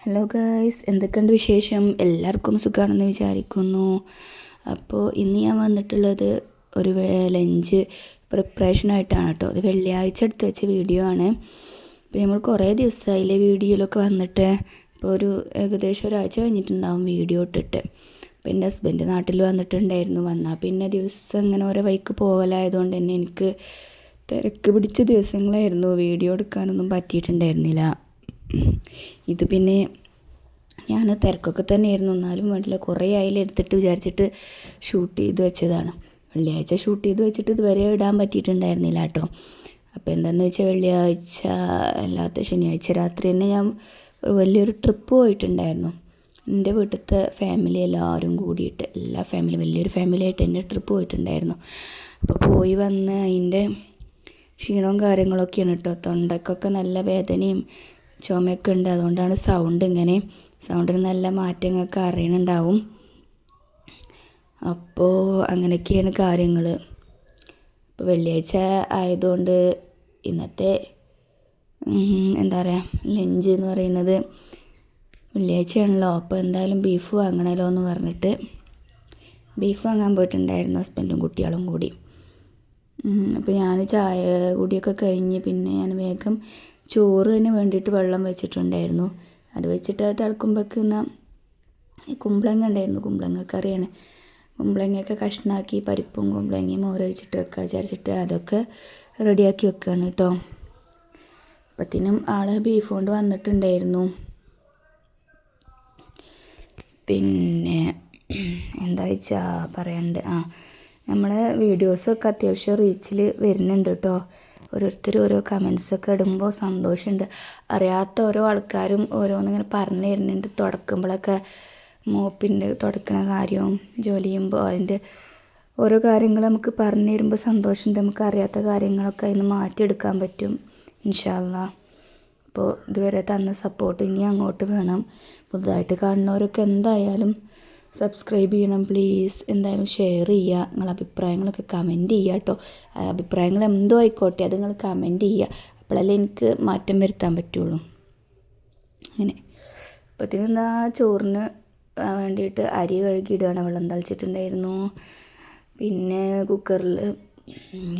Hello guys എന്തൊക്കെയുണ്ട് വിശേഷം? എല്ലാവർക്കും സുഖമാണെന്ന് വിചാരിക്കുന്നു. അപ്പോൾ ഇന്ന് ഞാൻ വന്നിട്ടുള്ളത് ഒരു ലഞ്ച് പ്രിപ്പറേഷനായിട്ടാണ് കേട്ടോ. അത് വെള്ളിയാഴ്ച എടുത്ത് വെച്ച വീഡിയോ ആണ്. അപ്പോൾ നമ്മൾ കുറേ ദിവസമായില്ലേ വീഡിയോയിലൊക്കെ വന്നിട്ട്. ഇപ്പോൾ ഒരു ഏകദേശം ഒരാഴ്ച കഴിഞ്ഞിട്ടുണ്ടാവും വീഡിയോ ഇട്ടിട്ട്. അപ്പോൾ എന്റെ ഹസ്ബൻഡ് നാട്ടിൽ വന്നിട്ടുണ്ടായിരുന്നു. വന്നാൽ പിന്നെ ദിവസം ഇങ്ങനെ ഓരോ വൈക്ക് പോകലായതുകൊണ്ട് തന്നെ എനിക്ക് തിരക്ക് പിടിച്ച ദിവസങ്ങളായിരുന്നു. വീഡിയോ എടുക്കാനൊന്നും പറ്റിയിട്ടുണ്ടായിരുന്നില്ല. ഇത് പിന്നെ ഞാൻ തിരക്കൊക്കെ തന്നെയായിരുന്നു. എന്നാലും വേണ്ടില്ല കുറേ ആയാലും എടുത്തിട്ട് വിചാരിച്ചിട്ട് ഷൂട്ട് ചെയ്ത് വെച്ചതാണ്. വെള്ളിയാഴ്ച ഷൂട്ട് ചെയ്ത് വെച്ചിട്ട് ഇതുവരെ ഇടാൻ പറ്റിയിട്ടുണ്ടായിരുന്നില്ല കേട്ടോ. അപ്പോൾ എന്താണെന്ന് വെച്ചാൽ വെള്ളിയാഴ്ച അല്ലാത്ത ശനിയാഴ്ച രാത്രി തന്നെ ഞാൻ വലിയൊരു ട്രിപ്പ് പോയിട്ടുണ്ടായിരുന്നു. എന്റെ വീട്ടിലത്തെ ഫാമിലി എല്ലാവരും കൂടിയിട്ട് എല്ലാ ഫാമിലി വലിയൊരു ഫാമിലി ആയിട്ട് എന്റെ ട്രിപ്പ് പോയിട്ടുണ്ടായിരുന്നു. അപ്പോൾ പോയി വന്ന് അതിന്റെ ക്ഷീണവും കാര്യങ്ങളൊക്കെയാണ് കേട്ടോ. തൊണ്ടക്കൊക്കെ നല്ല വേദനയും ചുമയൊക്കെ ഉണ്ട്. അതുകൊണ്ടാണ് സൗണ്ട് ഇങ്ങനെ സൗണ്ടിന് നല്ല മാറ്റങ്ങളൊക്കെ അറിയണുണ്ടാവും. അപ്പോൾ അങ്ങനെയൊക്കെയാണ് കാര്യങ്ങൾ ഇപ്പോൾ വെള്ളിയാഴ്ച ആയതുകൊണ്ട് ഇന്നത്തെ എന്താ പറയുക ലഞ്ച് എന്ന് പറയുന്നത് വെള്ളിയാഴ്ചയാണല്ലോ. അപ്പോൾ എന്തായാലും ബീഫ് വാങ്ങണമല്ലോ എന്ന് പറഞ്ഞിട്ട് ബീഫ് വാങ്ങാൻ പോയിട്ടുണ്ടായിരുന്നു ഹസ്ബൻഡും കുട്ടികളും കൂടി. അപ്പോൾ ഞാൻ ചായ കൂടിയൊക്കെ കഴിഞ്ഞ് പിന്നെ ഞാൻ വേഗം ചോറിന് വേണ്ടിയിട്ട് വെള്ളം വെച്ചിട്ടുണ്ടായിരുന്നു. അത് വെച്ചിട്ട് അത് തിളക്കുമ്പോഴേക്ക് എന്നാൽ കുമ്പളങ്ങ ഉണ്ടായിരുന്നു കുമ്പളങ്ങ കറിയാണ്. കുമ്പളങ്ങയൊക്കെ കഷ്ണാക്കി പരിപ്പും കുമ്പളങ്ങയും മോരൊഴിച്ചിട്ട് വെക്കുക വിചാരിച്ചിട്ട് അതൊക്കെ റെഡിയാക്കി വെക്കുകയാണ് കേട്ടോ. അപ്പത്തിനും ആൾ ബീഫ് കൊണ്ട് വന്നിട്ടുണ്ടായിരുന്നു. പിന്നെ എന്താ വെച്ചാൽ പറയണ്ട്? ആ നമ്മളെ വീഡിയോസൊക്കെ അത്യാവശ്യം റീച്ചിൽ വരുന്നുണ്ട് കേട്ടോ. ഓരോരുത്തർ ഓരോ കമൻസൊക്കെ ഇടുമ്പോൾ സന്തോഷമുണ്ട് അറിയാത്ത ഓരോ ആൾക്കാരും ഓരോന്നിങ്ങനെ പറഞ്ഞു തരുന്നുണ്ട്. തുടക്കുമ്പോഴൊക്കെ മോപ്പിന്റെ തുടക്കണ കാര്യവും ജോലി ചെയ്യുമ്പോൾ അതിന്റെ ഓരോ കാര്യങ്ങൾ നമുക്ക് പറഞ്ഞു തരുമ്പോൾ സന്തോഷമുണ്ട് നമുക്ക് അറിയാത്ത കാര്യങ്ങളൊക്കെ അതിന് മാറ്റിയെടുക്കാൻ പറ്റും ഇൻഷാല്ല അപ്പോൾ ഇതുവരെ തന്ന സപ്പോർട്ട് ഇനി അങ്ങോട്ട് വേണം. പുതുതായിട്ട് കാണുന്നവരൊക്കെ എന്തായാലും സബ്സ്ക്രൈബ് ചെയ്യണം പ്ലീസ് എന്തായാലും ഷെയർ ചെയ്യുക. നിങ്ങളെ അഭിപ്രായങ്ങളൊക്കെ കമന്റ് ചെയ്യുക കേട്ടോ. അഭിപ്രായങ്ങൾ എന്തോ ആയിക്കോട്ടെ അത് നിങ്ങൾ കമന്റ് ചെയ്യുക. അപ്പോഴല്ലേ എനിക്ക് മാറ്റം വരുത്താൻ പറ്റുള്ളൂ. അങ്ങനെ. അപ്പോഴത്തേനെന്താ ചോറിന് വേണ്ടിയിട്ട് അരി കഴുകിയിടുകയാണ് വെള്ളം തളിച്ചിട്ടുണ്ടായിരുന്നു. പിന്നെ കുക്കറിൽ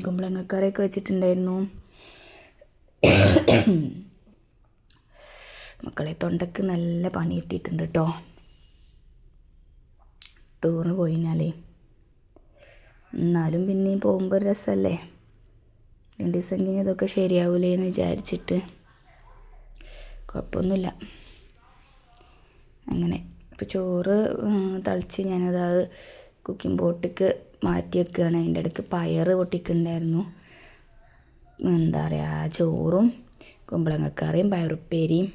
കുമ്പളങ്ങക്കറിയൊക്കെ വെച്ചിട്ടുണ്ടായിരുന്നു. മക്കളെ തൊണ്ടക്ക് നല്ല പണി കിട്ടിയിട്ടുണ്ട് കേട്ടോ. ടൂറിന് പോയിനാലേ. എന്നാലും പിന്നെയും പോകുമ്പോൾ രസമല്ലേ രണ്ട് ദിവസം കഴിഞ്ഞ് ഇതൊക്കെ ശരിയാവൂലേ എന്ന് വിചാരിച്ചിട്ട്. കുഴപ്പമൊന്നുമില്ല. അങ്ങനെ ഇപ്പോൾ ചോറ് തളിച്ച് ഞാനത് കുക്കിംഗ് ബോട്ടിക്ക് മാറ്റി വെക്കുകയാണ് അതിന്റെ ഇടയ്ക്ക് പയർ പൊട്ടിക്കുന്നുണ്ടായിരുന്നു. എന്താ പറയുക ചോറും കുമ്പളങ്ങക്കറിയും പയറുപ്പേരിയും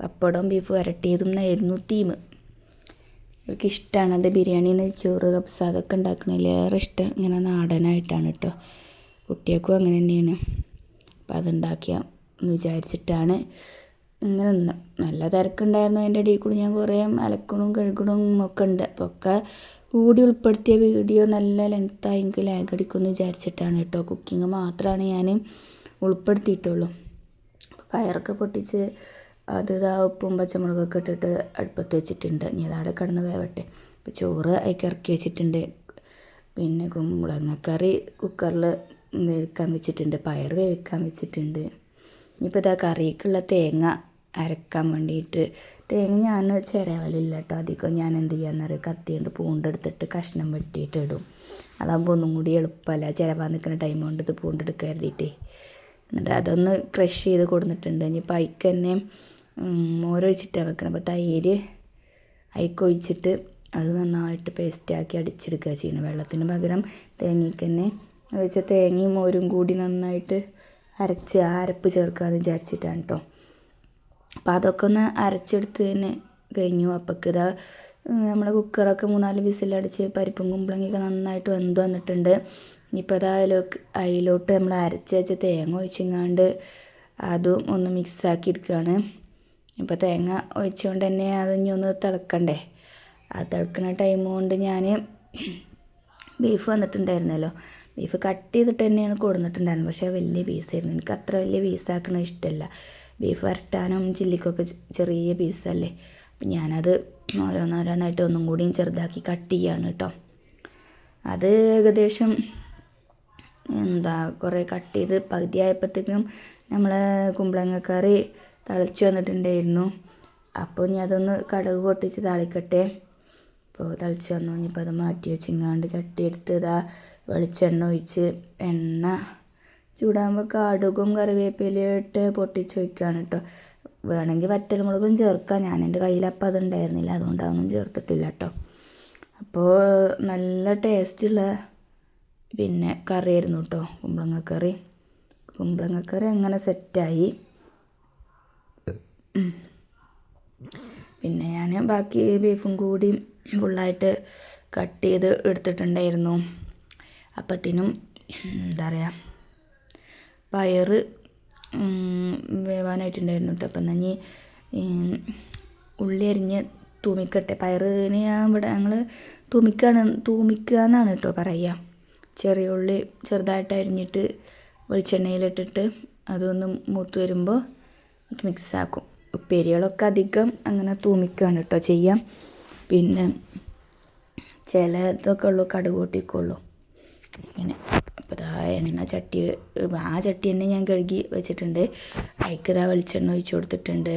പപ്പടവും ബീഫ് വരട്ടിയതും എന്നായിരുന്നു തീം അവർക്ക് ഇഷ്ടമാണ് അത് ബിരിയാണി നെയ്ച്ചോറ് കപ്സ അതൊക്കെ ഉണ്ടാക്കണതിലേറെ ഇഷ്ടം ഇങ്ങനെ നാടനായിട്ടാണ് കേട്ടോ കുട്ടികൾക്കും അങ്ങനെ തന്നെയാണ്. അപ്പം അതുണ്ടാക്കിയ എന്ന് വിചാരിച്ചിട്ടാണ് ഇങ്ങനെ നിന്ന്. നല്ല തിരക്കുണ്ടായിരുന്നു അതിന്റെ ഇടയിൽ കൂടി. ഞാൻ കുറേ അലക്കണും കഴുകണും ഒക്കെ ഉണ്ട്. അപ്പോൾ ഒക്കെ കൂടി ഉൾപ്പെടുത്തിയ വീഡിയോ നല്ല ലെങ്ത്തായി എനിക്ക് ലാഗ് അടിക്കുമെന്ന് വിചാരിച്ചിട്ടാണ് കേട്ടോ കുക്കിംഗ് മാത്രമാണ് ഞാൻ ഉൾപ്പെടുത്തിയിട്ടുള്ളൂ. പയറൊക്കെ പൊട്ടിച്ച് അത് ഇതാ ഉപ്പും പച്ചമുളകൊക്കെ ഇട്ടിട്ട് അടുപ്പത്ത് വെച്ചിട്ടുണ്ട്. ഇനി അതവിടെ കിടന്ന് വേവട്ടെ. ഇപ്പം ചോറ് അതിലേക്ക് ഇറക്കി വെച്ചിട്ടുണ്ട്. പിന്നെ കുമ്പളങ്ങക്കറി കുക്കറിൽ വേവിക്കാൻ വെച്ചിട്ടുണ്ട്. പയർ വേവിക്കാൻ വെച്ചിട്ടുണ്ട്. ഇനിയിപ്പോൾ ഇതാ കറിക്കുള്ള തേങ്ങ അരക്കാൻ വേണ്ടിയിട്ട്. തേങ്ങ ഞാൻ ചിരവലില്ല കേട്ടോ. അധികം ഞാൻ എന്ത് ചെയ്യാന്നറിയാം കത്തിയുണ്ട് പൂണ്ടെടുത്തിട്ട് കഷ്ണം വെട്ടിയിട്ട് ഇടും. അതാകുമ്പോൾ ഒന്നും കൂടി എളുപ്പമല്ല? ചിരവാൻ നിൽക്കുന്ന ടൈം കൊണ്ട് ഇത് പൂണ്ടെടുക്കുക കരുതിയിട്ടേ. എന്നിട്ട് അതൊന്ന് ക്രഷ് ചെയ്ത് കൊടുത്തിട്ടുണ്ട്. ഇനിയിപ്പോൾ അതിക്ക് തന്നെ മോരൊഴിച്ചിട്ടാണ് വെക്കണം അപ്പോൾ തൈര് അയക്കൊഴിച്ചിട്ട് അത് നന്നായിട്ട് പേസ്റ്റാക്കി അടിച്ചെടുക്കുക ചെയ്യണം വെള്ളത്തിന് പകരം തേങ്ങയ്ക്ക് തന്നെ വെച്ച തേങ്ങയും മോരും കൂടി നന്നായിട്ട് അരച്ച് ആ അരപ്പ് ചേർക്കാമെന്ന് വിചാരിച്ചിട്ടാണ് കേട്ടോ അപ്പോൾ അതൊക്കെ ഒന്ന് അരച്ചെടുത്ത് തന്നെ കഴിഞ്ഞു. അപ്പോഴേക്ക് ഇതാ നമ്മുടെ കുക്കറൊക്കെ മൂന്നാൽ വിസിലടിച്ച് പരിപ്പും കുമ്പളങ്ങയൊക്കെ നന്നായിട്ട് വെന്ത് വന്നിട്ടുണ്ട്. ഇനിയിപ്പോൾ അത് അതിലോട്ട് അതിലോട്ട് നമ്മൾ അരച്ച് വെച്ച തേങ്ങ ഒഴിച്ചിങ്ങാണ്ട് അതും ഒന്ന് മിക്സാക്കി എടുക്കുകയാണ് ഇപ്പോൾ തേങ്ങ ഒഴിച്ചുകൊണ്ട് തന്നെ അത് ഇനി ഒന്ന് തിളക്കണ്ടേ? ആ തിളക്കുന്ന ടൈം കൊണ്ട് ഞാൻ ബീഫ് വന്നിട്ടുണ്ടായിരുന്നല്ലോ. ബീഫ് കട്ട് ചെയ്തിട്ട് തന്നെയാണ് കൊടുത്തിട്ടുണ്ടായിരുന്നത് പക്ഷേ വലിയ പീസായിരുന്നു എനിക്ക് അത്ര വലിയ പീസാക്കണ ഇഷ്ടമല്ല ബീഫ് വരട്ടാനും ചില്ലിക്കൊക്കെ ചെറിയ പീസല്ലേ അപ്പം ഞാനത് ഓരോന്നോരോന്നായിട്ട് ഒന്നും കൂടിയും ചെറുതാക്കി കട്ട് ചെയ്യാണ് കേട്ടോ അത് ഏകദേശം എന്താ കുറേ കട്ട് ചെയ്ത് പകുതിയായപ്പോഴത്തേക്കും നമ്മൾ കുമ്പളങ്ങക്കറി തിളച്ച് വന്നിട്ടുണ്ടായിരുന്നു. അപ്പോൾ ഇനി അതൊന്ന് കടുക് പൊട്ടിച്ച് താളിക്കട്ടെ. അപ്പോൾ തിളച്ച് വന്നു. ഇനിയിപ്പോൾ അത് മാറ്റി വെച്ചിങ്ങാണ്ട് ചട്ടി എടുത്ത് ഇതാ വെളിച്ചെണ്ണ ഒഴിച്ച് എണ്ണ ചൂടാകുമ്പോൾ കടുകും കറിവേപ്പിലയിട്ട് പൊട്ടിച്ച് വയ്ക്കുകയാണ് കേട്ടോ വേണമെങ്കിൽ വറ്റൽമുളകും ചേർക്കാം. ഞാൻ എന്റെ കയ്യിൽ അപ്പം അതുണ്ടായിരുന്നില്ല. അതുകൊണ്ട് അതൊന്നും ചേർത്തിട്ടില്ല കേട്ടോ അപ്പോൾ നല്ല ടേസ്റ്റുള്ള പിന്നെ കറിയായിരുന്നു കേട്ടോ കുമ്പളങ്ങക്കറി കുമ്പളങ്ങക്കറി അങ്ങനെ സെറ്റായി പിന്നെ ഞാൻ ബാക്കി ബീഫും കൂടി ഫുള്ളായിട്ട് കട്ട് ചെയ്ത് എടുത്തിട്ടുണ്ടായിരുന്നു. അപ്പത്തിനും എന്താ പറയുക പയറ് ഉം, വേവാനായിട്ടുണ്ടായിരുന്നു കേട്ടോ അപ്പം എന്നാൽ ഉള്ളി അരിഞ്ഞ് തൂമിക്കട്ടെ. പയറിന് ഞാൻ ഇവിടെ ഞങ്ങൾ തൂമിക്കാണ് തൂമിക്കുക എന്നാണ് കേട്ടോ പറയുക ചെറിയ ഉള്ളി ചെറുതായിട്ട് അരിഞ്ഞിട്ട് വെളിച്ചെണ്ണയിലിട്ടിട്ട് അതൊന്ന് മൂത്ത് വരുമ്പോൾ മിക്സ് ആക്കും. ഉപ്പേരികളൊക്കെ അധികം അങ്ങനെ തൂമിക്കുകയാണ് കേട്ടോ ചെയ്യാം. പിന്നെ ചിലതൊക്കെ ഉള്ളൂ കടുക് പൊട്ടിക്കുള്ളൂ ഇങ്ങനെ. അപ്പോൾ ഇതാ എണ്ണ ചട്ടി ആ ചട്ടി തന്നെ ഞാൻ കഴുകി വെച്ചിട്ടുണ്ട്. അതിക്ക് ഇതാ വെളിച്ചെണ്ണ ഒഴിച്ചു കൊടുത്തിട്ടുണ്ട്.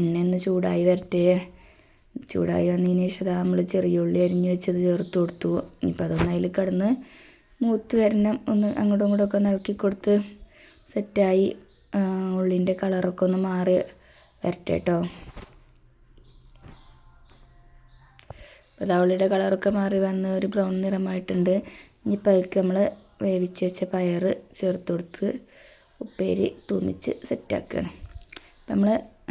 എണ്ണ ഒന്ന് ചൂടായി വരട്ടെ. ചൂടായി വന്നതിന് ശേഷം ഇതാ നമ്മൾ ചെറിയ ഉള്ളി അരിഞ്ഞ് വെച്ചത് ചേർത്ത് കൊടുത്തു. ഇപ്പം അതൊന്ന് അതിൽ കിടന്ന് മൂത്ത് വരണം. ഒന്ന് അങ്ങോട്ടും ഇങ്ങോട്ടും ഒക്കെ ഒന്ന് ഇളക്കി കൊടുത്ത് സെറ്റായി ഉള്ളിന്റെ കളറൊക്കെ ഒന്ന് മാറി വരട്ടെ കേട്ടോ ഉള്ളിയുടെ കളറൊക്കെ മാറി വന്ന് ഒരു ബ്രൗൺ നിറമായിട്ടുണ്ട്. ഇനിയിപ്പോൾ അതിലേക്ക് നമ്മൾ വേവിച്ച് വെച്ച പയർ ചേർത്ത് കൊടുത്ത് ഉപ്പേരി തൂമിച്ച് സെറ്റാക്കുകയാണ് അപ്പം നമ്മൾ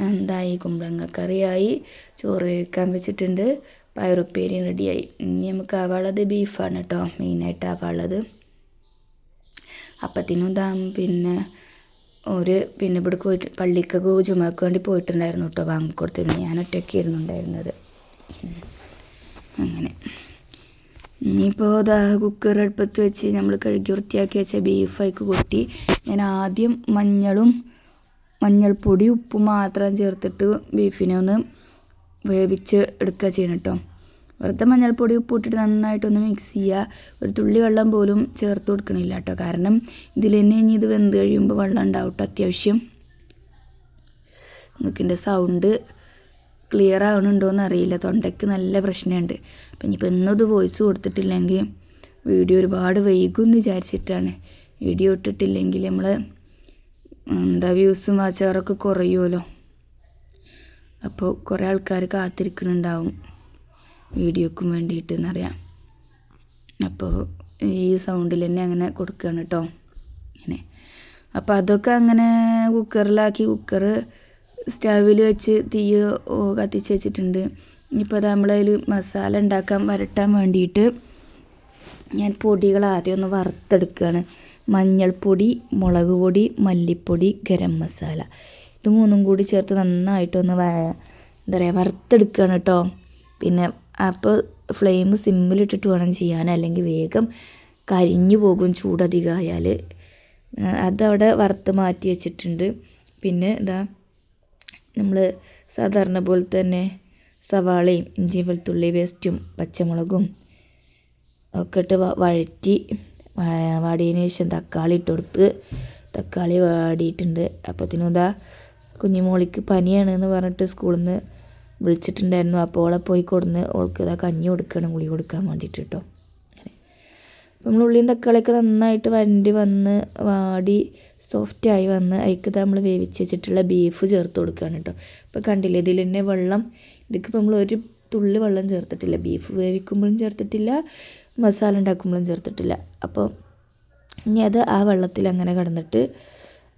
എന്തായി? കുമ്പളങ്ങ കറിയായി. ചോറ് വേവിക്കാൻ വെച്ചിട്ടുണ്ട്. പയറുപ്പേരി റെഡിയായി. ഇനി നമുക്ക് ആവാളത് ബീഫാണ് കേട്ടോ മെയിനായിട്ട് ആവാളത് അപ്പത്തിനും ദാ പിന്നെ ഒരു പിന്നെ ഇവിടെ പോയിട്ട് പള്ളിക്കൊക്കെ ജുമാക്ക് വേണ്ടി പോയിട്ടുണ്ടായിരുന്നു കേട്ടോ വാങ്ങിക്കൊടുത്തിരുന്നു. ഞാൻ ഒറ്റയ്ക്കായിരുന്നു ഉണ്ടായിരുന്നത്. അങ്ങനെ. ഇനിയിപ്പോൾ ഇതാ കുക്കർ അടുപ്പത്ത് വെച്ച് നമ്മൾ കഴുകി വൃത്തിയാക്കി വെച്ച ബീഫ് അതിക്ക് കൊട്ടി ഞാൻ ആദ്യം മഞ്ഞളും മഞ്ഞൾപ്പൊടി ഉപ്പും മാത്രം ചേർത്തിട്ട് ബീഫിനെ ഒന്ന് വേവിച്ച് എടുക്കുക ചെയ്യണം കേട്ടോ വെറുതെ മഞ്ഞൾപ്പൊടി ഉപ്പിട്ടിട്ട് നന്നായിട്ടൊന്ന് മിക്സ് ചെയ്യുക ഒരു തുള്ളി വെള്ളം പോലും ചേർത്ത് കൊടുക്കണില്ല കേട്ടോ കാരണം ഇതിൽ തന്നെ ഇനി ഇത് വെന്ത് കഴിയുമ്പോൾ വെള്ളം ഉണ്ടാവും അത്യാവശ്യം. നിങ്ങൾക്ക് എന്റെ സൗണ്ട് ക്ലിയർ ആവണുണ്ടോയെന്ന് അറിയില്ല. തൊണ്ടയ്ക്ക് നല്ല പ്രശ്നമുണ്ട്. അപ്പം ഇനിയിപ്പോൾ ഇന്നും ഇത് വോയിസ് കൊടുത്തിട്ടില്ലെങ്കിൽ വീഡിയോ ഒരുപാട് വൈകും എന്ന് വിചാരിച്ചിട്ടാണ്. വീഡിയോ ഇട്ടിട്ടില്ലെങ്കിൽ നമ്മൾ എന്താ വ്യൂസും വാച്ചവറൊക്കെ കുറയുമല്ലോ അപ്പോൾ കുറേ ആൾക്കാർ കാത്തിരിക്കുന്നുണ്ടാവും വീഡിയോക്കും വേണ്ടിയിട്ട് എന്നറിയാം അപ്പോൾ ഈ സൗണ്ടിൽ തന്നെ അങ്ങനെ കൊടുക്കുകയാണ് കേട്ടോ അങ്ങനെ അപ്പോൾ അതൊക്കെ അങ്ങനെ കുക്കറിലാക്കി കുക്കർ സ്റ്റവിൽ വെച്ച് തീ കത്തിച്ച് വെച്ചിട്ടുണ്ട്. ഇനിയിപ്പോൾ അത് നമ്മളതിൽ മസാല ഉണ്ടാക്കാൻ വരട്ടാൻ വേണ്ടിയിട്ട് ഞാൻ പൊടികൾ ആദ്യം ഒന്ന് വറുത്തെടുക്കുകയാണ് മഞ്ഞൾപ്പൊടി മുളക് പൊടി മല്ലിപ്പൊടി ഗരം മസാല. ഇത് മൂന്നും കൂടി ചേർത്ത് നന്നായിട്ടൊന്ന് എന്താ പറയുക വറുത്തെടുക്കുകയാണ് കേട്ടോ പിന്നെ അപ്പോൾ ഫ്ലെയിം സിമ്മിലിട്ടിട്ട് വേണം ചെയ്യാൻ. അല്ലെങ്കിൽ വേഗം കരിഞ്ഞു പോകും ചൂടധികമായാൽ. അതവിടെ വറുത്ത് മാറ്റി വെച്ചിട്ടുണ്ട്. പിന്നെ ഇതാ നമ്മൾ സാധാരണ പോലെ തന്നെ സവാളയും ഇഞ്ചി വെളുത്തുള്ളി പേസ്റ്റും പച്ചമുളകും ഒക്കെ ഇട്ട് വഴറ്റി വാടിയതിന് ശേഷം തക്കാളി ഇട്ട് കൊടുത്ത് തക്കാളി വാടിയിട്ടുണ്ട്. അപ്പോഴത്തേനും ഇതാ കുഞ്ഞുമോളിക്ക് പനിയാണ് എന്ന് പറഞ്ഞിട്ട് സ്കൂളിൽ നിന്ന് വിളിച്ചിട്ടുണ്ടായിരുന്നു. അപ്പോൾ ഓളെ പോയി കൊടുന്ന് ഓൾക്ക് ഇതാ കഞ്ഞി കൊടുക്കണം ഗുളി കൊടുക്കാൻ വേണ്ടിയിട്ട് കേട്ടോ നമ്മൾ ഉള്ളിയും തക്കാളിയൊക്കെ നന്നായിട്ട് വരണ്ടി വന്ന് വാടി സോഫ്റ്റായി വന്ന് അതിക്ക് നമ്മൾ വേവിച്ച് വെച്ചിട്ടുള്ള ബീഫ് ചേർത്ത് കൊടുക്കുകയാണ് കേട്ടോ ഇപ്പോൾ കണ്ടില്ലേ ഇതിൽ തന്നെ വെള്ളം ഇതിക്കിപ്പോൾ നമ്മൾ ഒരു തുള്ളി വെള്ളം ചേർത്തിട്ടില്ല. ബീഫ് വേവിക്കുമ്പോഴും ചേർത്തിട്ടില്ല മസാല ഉണ്ടാക്കുമ്പോഴും ചേർത്തിട്ടില്ല. അപ്പോൾ ഇനി അത് ആ വെള്ളത്തിൽ അങ്ങനെ കിടന്നിട്ട്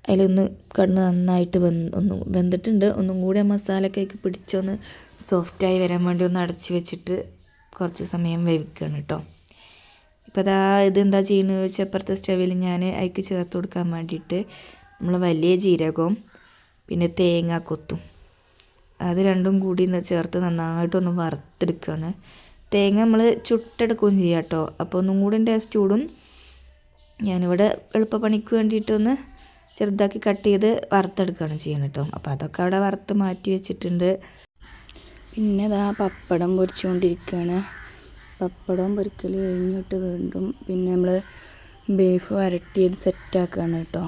അതിലൊന്ന് കണ്ണ് നന്നായിട്ട് വെന്ത് ഒന്ന് വെന്തിട്ടുണ്ട്. ഒന്നും കൂടി ആ മസാലയൊക്കെ പിടിച്ചൊന്ന് സോഫ്റ്റായി വരാൻ വേണ്ടി ഒന്ന് അടച്ച് വെച്ചിട്ട് കുറച്ച് സമയം വേവിക്കുകയാണ് കേട്ടോ ഇപ്പോൾ അതാ ഇതെന്താ ചെയ്യുന്നത് വെച്ചാൽ അപ്പുറത്തെ സ്റ്റവിൽ ഞാൻ അതിക്ക് ചേർത്ത് കൊടുക്കാൻ വേണ്ടിയിട്ട് നമ്മൾ വലിയ ജീരകവും പിന്നെ തേങ്ങ കൊത്തും. അത് രണ്ടും കൂടി ചേർത്ത് നന്നായിട്ടൊന്ന് വറുത്തെടുക്കുകയാണ് തേങ്ങ നമ്മൾ ചുട്ടെടുക്കുകയും ചെയ്യാം കേട്ടോ അപ്പോൾ ഒന്നും കൂടി ടേസ്റ്റ് കൂടും ഞാനിവിടെ എളുപ്പപ്പണിക്ക് വേണ്ടിയിട്ടൊന്ന് ചെറുതാക്കി കട്ട് ചെയ്ത് വറുത്തെടുക്കുകയാണ് ചെയ്യണം കേട്ടോ. അപ്പോൾ അതൊക്കെ അവിടെ വറുത്ത് മാറ്റി വെച്ചിട്ടുണ്ട്. പിന്നെ ഇതാ പപ്പടം പൊരിച്ചുകൊണ്ടിരിക്കുകയാണ്. പപ്പടം പൊരിക്കൽ കഴിഞ്ഞിട്ട് വീണ്ടും പിന്നെ നമ്മൾ ബീഫ് വരട്ടിയത് സെറ്റാക്കുകയാണ് കേട്ടോ.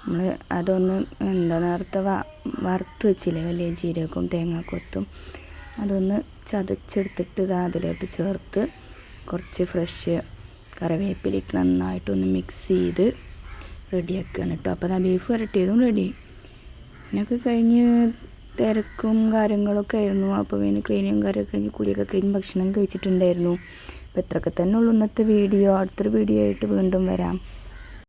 നമ്മൾ അതൊന്ന് എന്താ നേരത്തെ വ വറുത്ത് വെച്ചില്ലേ? വലിയ ജീരകവും തേങ്ങാക്കൊത്തും അതൊന്ന് ചതച്ചെടുത്തിട്ട് ഇത് അതിലോട്ട് ചേർത്ത് കുറച്ച് ഫ്രഷ് കറിവേപ്പിലിട്ട് നന്നായിട്ടൊന്ന് മിക്സ് ചെയ്ത് റെഡിയാക്കുകയാണ് കേട്ടോ. അപ്പോൾ ആ ബീഫ് വരട്ടിയതും റെഡി ഇതിനൊക്കെ കഴിഞ്ഞ് തിരക്കും കാര്യങ്ങളൊക്കെ ആയിരുന്നു. അപ്പോൾ പിന്നെ ക്ലീനിങ്ങും കാര്യമൊക്കെ കഴിഞ്ഞ് കുളിയൊക്കെ കഴിഞ്ഞ് ഭക്ഷണം കഴിച്ചിട്ടുണ്ടായിരുന്നു. അപ്പോൾ ഇത്രയൊക്കെ തന്നെ ഉള്ളൂ ഇന്നത്തെ വീഡിയോ അടുത്തൊരു വീഡിയോ ആയിട്ട് വീണ്ടും വരാം.